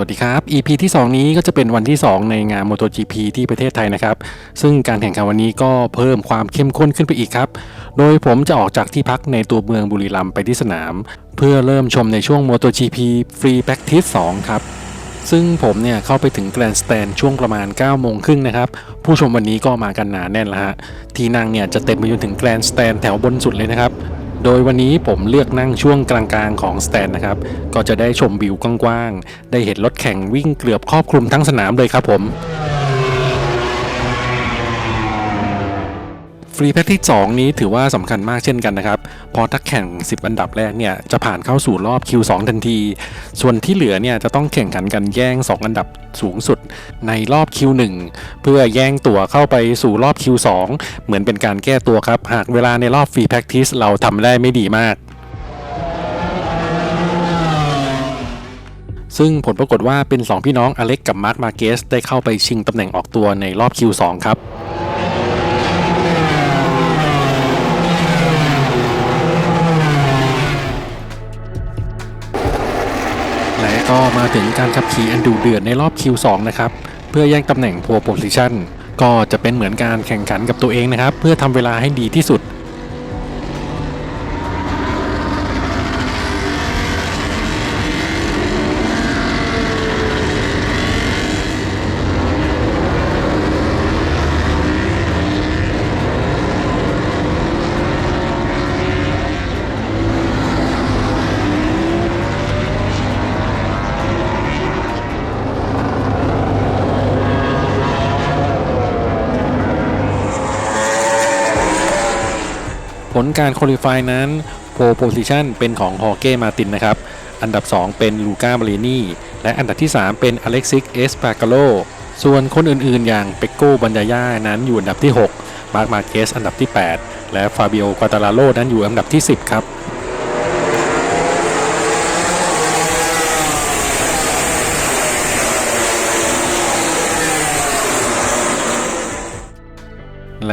สวัสดีครับ EP ที่ 2 นี้ก็จะเป็นวันที่ 2 ในงาน MotoGP ที่ประเทศไทยนะครับ ซึ่งการแข่งขันวันนี้ก็เพิ่มความเข้มข้นขึ้นไปอีกครับ โดยผมจะออกจากที่พักในตัวเมืองบุรีรัมย์ไปที่สนาม เพื่อเริ่มชมในช่วง MotoGP Free Practice 2 ครับ ซึ่งผมเนี่ยเข้าไปถึงแกรนด์สแตนช่วงประมาณ9โมงครึ่งนะครับ ผู้ชมวันนี้ก็มากันหนาแน่นแล้วฮะ ที่นั่งเนี่ยจะเต็มไปจนถึงแกรนด์สแตนแถวบนสุดเลยนะครับ โดยวันนี้ผมเลือกนั่งช่วงกลางๆของสแตนนะครับ ก็จะได้ชมวิวกว้างๆ ได้เห็นรถแข่งวิ่งเกือบครอบคลุมทั้งสนามเลยครับผมฟรีแพ็กที่ 2 นี้ถือว่าสำคัญมากเช่นกันนะครับเพราะถ้าแข่ง 10 อันดับแรกเนี่ย จะผ่านเข้าสู่รอบ Q2 ทันที ส่วนที่เหลือเนี่ย จะต้องแข่งขันกันแย่ง 2 อันดับสูงสุดในรอบ Q1 เพื่อแย่งตั๋วเข้าไปสู่รอบ Q2 เหมือนเป็นการแก้ตัวครับ หากเวลาในรอบฟรีแพ็กทิสเราทำได้ไม่ดีมากซึ่งผลปรากฏว่าเป็น 2 พี่น้องอเล็กกับมาร์คมาเกสได้เข้าไปชิงตำแหน่งออกตัวในรอบ Q2 ครับ และก็มาถึงการขับขี่อันดุเดือดในรอบ Q2 นะครับ เพื่อแย่งตำแหน่ง pole position ก็จะเป็นเหมือนการแข่งขันกับตัวเองนะครับ เพื่อทำเวลาให้ดีที่สุด ลการคุริฟายนั้นโพโพซิชันเป็นของฮอเก้มาตินนะครับ อันดับ 2 เป็นลูก้าบาเรนีและอันดับที่ 3 เป็นอเล็กซิกเอสปา a โลส่วนคนอื่นๆ อย่างเปโก้บัญญาย่านั้นอยู่อันดับที่ 6 มาร์คมาเกสอันดับที่ 8 และฟาบิโอควาตาลาโลนั้นอยู่อันดับที่ 10 ครับ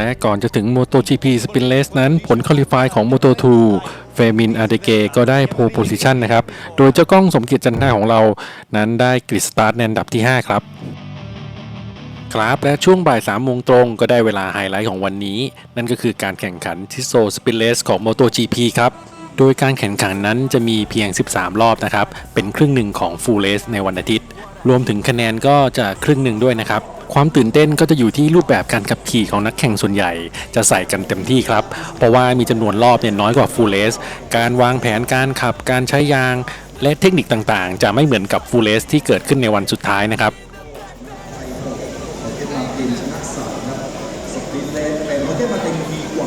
และก่อนจะถึง MotoGP Spin Race นั้นผลคอลิฟายของ Moto2 เฟมินอาเดเกก็ได้โพโพ i ิชันนะครับ โดยเจ้ากล้องสมเกียรติจันทนาของเรา นั้นได้กริดสตาร์ทในอันดับที่ 5 ครับ ครับและช่วงบ่าย3โมงตรงก็ได้เวลาไฮไลท์ของวันนี้ นั่นก็คือการแข่งขันทิโซสปินเลสของ MotoGP ครับโดยการแข่งขันนั้นจะมีเพียง 13 รอบนะครับ เป็นครึ่งหนึ่งของ Full Race ในวันอาทิตย์รวมถึงคะแนนก็จะครึ่งหนึ่งด้วยนะครับ ความตื่นเต้นก็จะอยู่ที่รูปแบบการขับขี่ของนักแข่งส่วนใหญ่ จะใส่กันเต็มที่ครับ เพราะว่ามีจำนวนรอบเนี่ยน้อยกว่า Full Race การวางแผนการขับ การใช้ยาง และเทคนิคต่างๆ จะไม่เหมือนกับ Full Race ที่เกิดขึ้นในวันสุดท้ายนะครับเคมาตินชนะสามครับสปินเลนเป็นโอเคมาตินดีก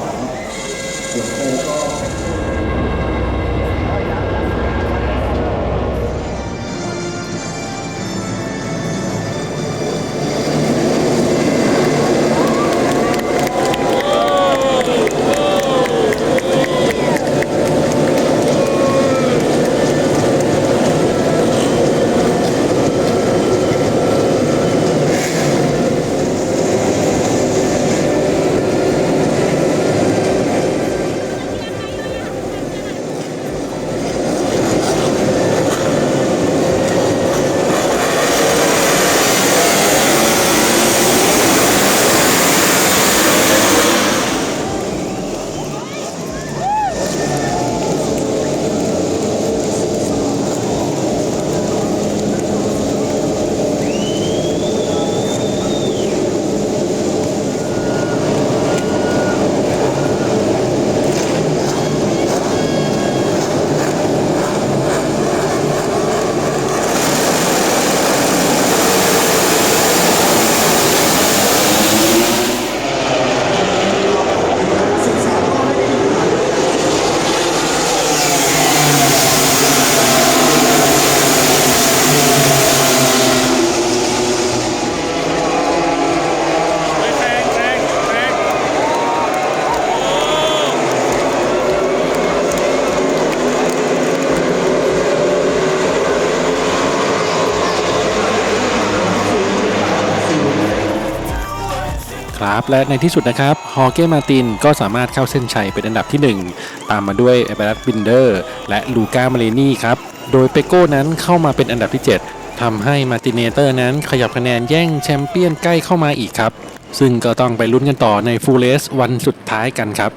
ครับ และในที่สุดนะครับฮอเก้มาตินก็สามารถเข้าเส้นชัยเป็นอันดับที่ 1 ตามมาด้วยเอเบรัตบินเดอร์ และลูก้ามาเลนี่ครับ โดยเปโก้นั้นเข้ามาเป็นอันดับที่ 7ทำให้มาติเนเตอร์นั้นขยับคะแนนแย่งแชมเปี้ยนใกล้เข้ามาอีกครับ ซึ่งก็ต้องไปลุ้นกันต่อในฟูลเลสวันสุดท้ายกันครับ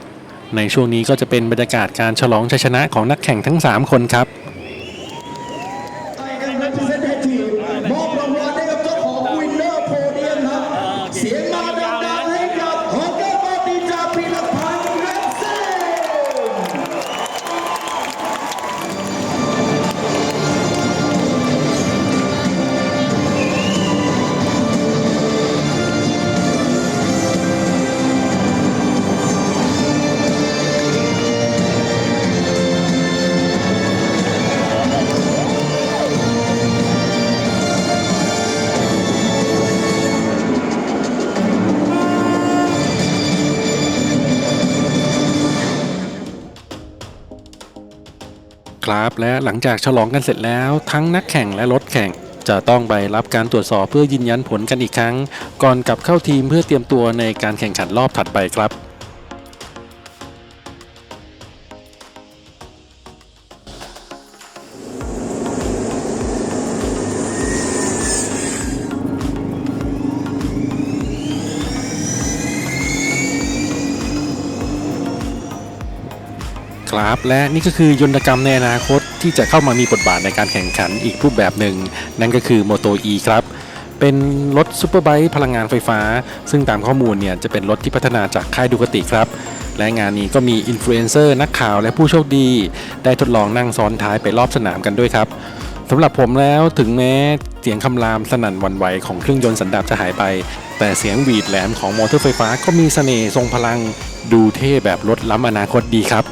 ในช่วงนี้ก็จะเป็นบรรยากาศการฉลองชัยชนะของนักแข่งทั้ง 3 คนครับ ครับและหลังจากฉลองกันเสร็จแล้ว ทั้งนักแข่งและรถแข่งจะต้องไปรับการตรวจสอบเพื่อยืนยันผลกันอีกครั้ง ก่อนกลับเข้าทีมเพื่อเตรียมตัวในการแข่งขันรอบถัดไปครับ ครับ และนี่ก็คือยนตกรรมในอนาคตที่จะเข้ามามีบทบาทในการแข่งขันอีกรูปแบบหนึ่ง นั่นก็คือ Moto E ครับ เป็นรถซูเปอร์ไบค์พลังงานไฟฟ้า ซึ่งตามข้อมูลเนี่ยจะเป็นรถที่พัฒนาจากค่ายดูกติครับ และงานนี้ก็มีอินฟลูเอนเซอร์นักข่าวและผู้โชคดี ได้ทดลองนั่งซ้อนท้ายไปรอบสนามกันด้วยครับสำหรับผมแล้วถึงแม้เสียงคำรามสนั่นวันไหวของเครื่องยนต์สันดาปจะหายไป แต่เสียงหวีดแหลมของมอเตอร์ไฟฟ้าก็มีเสน่ห์ทรงพลัง ดูเท่แบบรถล้ำอนาคตดีครับ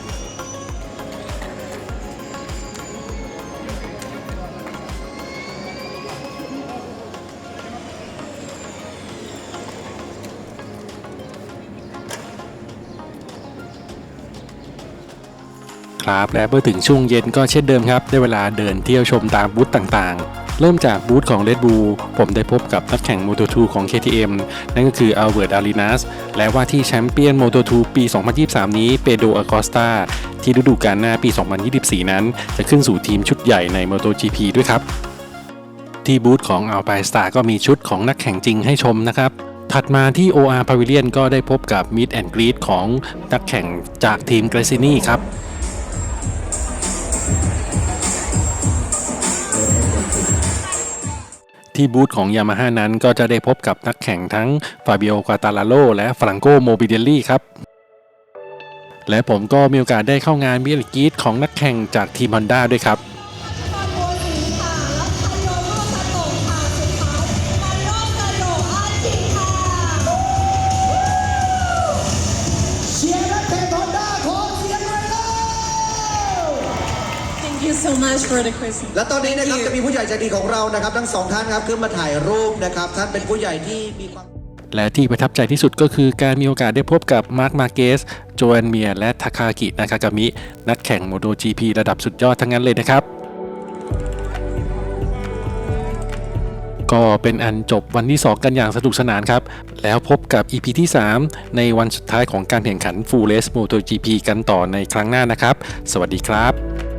ครับ และเมื่อถึงช่วงเย็นก็เช่นเดิมครับ ได้เวลาเดินเที่ยวชมตามบูธต่างๆ เริ่มจากบูธของ Red Bull ผมได้พบกับนักแข่ง Moto2 ของ KTM นั่นก็คือ Albert Arenas และว่าที่แชมเปี้ยน Moto2 ปี 2023 นี้เปโดอ c กอสตาที่ฤดูกาลหน้าปี 2024 นั้น จะขึ้นสู่ทีมชุดใหญ่ใน MotoGP ด้วยครับ ที่บูธของ Alpine Star ก็มีชุดของนักแข่งจริงให้ชมนะครับถัดมาที่ OR Pavilion ก็ได้พบกับ Meet and Greet ของนักแข่งจากทีม g r a c i n i ครับ ที่บูธของ Yamaha นั้นก็จะได้พบกับนักแข่งทั้งฟาบิโอกาตาลาโลและฟรังโกโมบิเดลลี่ครับ และผมก็มีโอกาสได้เข้างานมิลกีตของนักแข่งจากทีมฮอนด้าด้วยครับ you so much for the quiz และตอนนี้นะครับจะมีผู้ใหญ่ใจดีของเรานะครับ ทั้งสองท่านครับขึ้นมาถ่ายรูปนะครับ ท่านเป็นผู้ใหญ่ที่มีความ และที่ประทับใจที่สุดก็คือการมีโอกาสได้พบกับมาร์คมาเกส โจแอนเมียและทาคากินากากามิ นักแข่งโมโต GP ระดับสุดยอดทั้งนั้นเลยนะครับ ก็เป็นอันจบวันที่ 2 กันอย่างสนุกสนานครับ แล้วพบกับ EP ที่ 3 ในวันสุดท้ายของการแข่งขัน Full Race MotoGP กันต่อในครั้งหน้านะครับ สวัสดีครับ